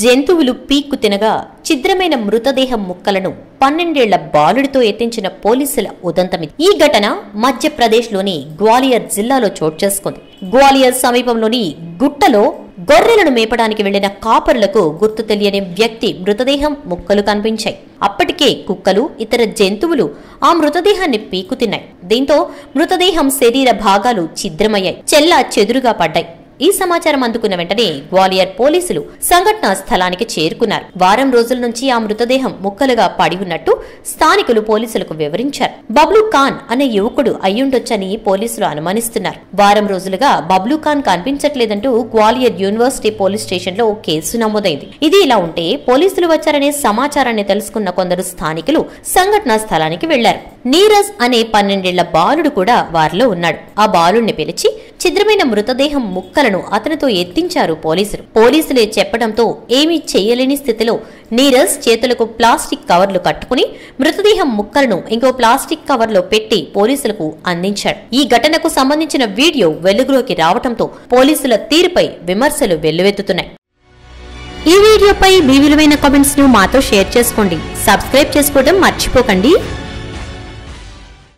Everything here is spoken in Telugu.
జంతువులు పీక్కు తినగా చిద్రమైన మృతదేహం ముక్కలను పన్నెండేళ్ళ బాలుడితో ఎత్తించిన పోలీసుల ఉదంతమిది. ఈ ఘటన మధ్యప్రదేశ్లోని గ్వాలియర్ జిల్లాలో చోటు చేసుకుంది. గ్వాలియర్ సమీపంలోని గుట్టలో గొర్రెలను మేపడానికి వెళ్ళిన కాపరులకు గుర్తు తెలియని వ్యక్తి మృతదేహం ముక్కలు కనిపించాయి. అప్పటికే కుక్కలు ఇతర జంతువులు ఆ మృతదేహాన్ని పీకుతిన్నాయి దీంతో మృతదేహం శరీర భాగాలు ఛిద్రమయ్యాయి. చెల్లా చెదురుగా పడ్డాయి. ఈ సమాచారం అందుకున్న వెంటనే గ్వాలియర్ పోలీసులు సంఘటనా స్థలానికి చేరుకున్నారు. వారం రోజుల నుంచి ఆ మృతదేహం ముక్కలుగా పడి ఉన్నట్టు స్థానికులు పోలీసులకు వివరించారు. బబ్లు ఖాన్ అనే యువకుడు అయ్యుండొచ్చని పోలీసులు అనుమానిస్తున్నారు. వారం రోజులుగా బబ్లు ఖాన్ కనిపించట్లేదంటూ గ్వాలియర్ యూనివర్సిటీ పోలీస్ స్టేషన్లో కేసు నమోదైంది. ఇది ఇలా ఉంటే పోలీసులు వచ్చారనే సమాచారాన్ని తెలుసుకున్న కొందరు స్థానికులు సంఘటనా స్థలానికి వెళ్ళారు. నీరజ్ అనే పన్నెండేళ్ళ బాలుడు కూడా వారిలో ఉన్నాడు. ఆ బాలుడిని పిలిచి ఛిద్రమైన మృతదేహం ముక్క ముక్కలను అతనితో ఎత్తించారు పోలీసులు. పోలీసులే చెప్పడంతో ఏమీ చేయలేని స్థితిలో నీరజ్ చేతులకు ప్లాస్టిక్ కవర్లు కట్టుకుని మృతదేహం ముక్కలను ఇంకో ప్లాస్టిక్ కవర్లో పెట్టి పోలీసులకు అందించాడు. ఈ ఘటనకు సంబంధించిన వీడియో వెలుగులోకి రావడంతో పోలీసుల తీరుపై విమర్శలు వెల్లువెత్తుతున్నాయి. ఈ వీడియోపై మీ విలువైన కామెంట్స్ను మాతో షేర్ చేసుకోండి. సబ్స్క్రైబ్ చేసుకోవడం మర్చిపోకండి.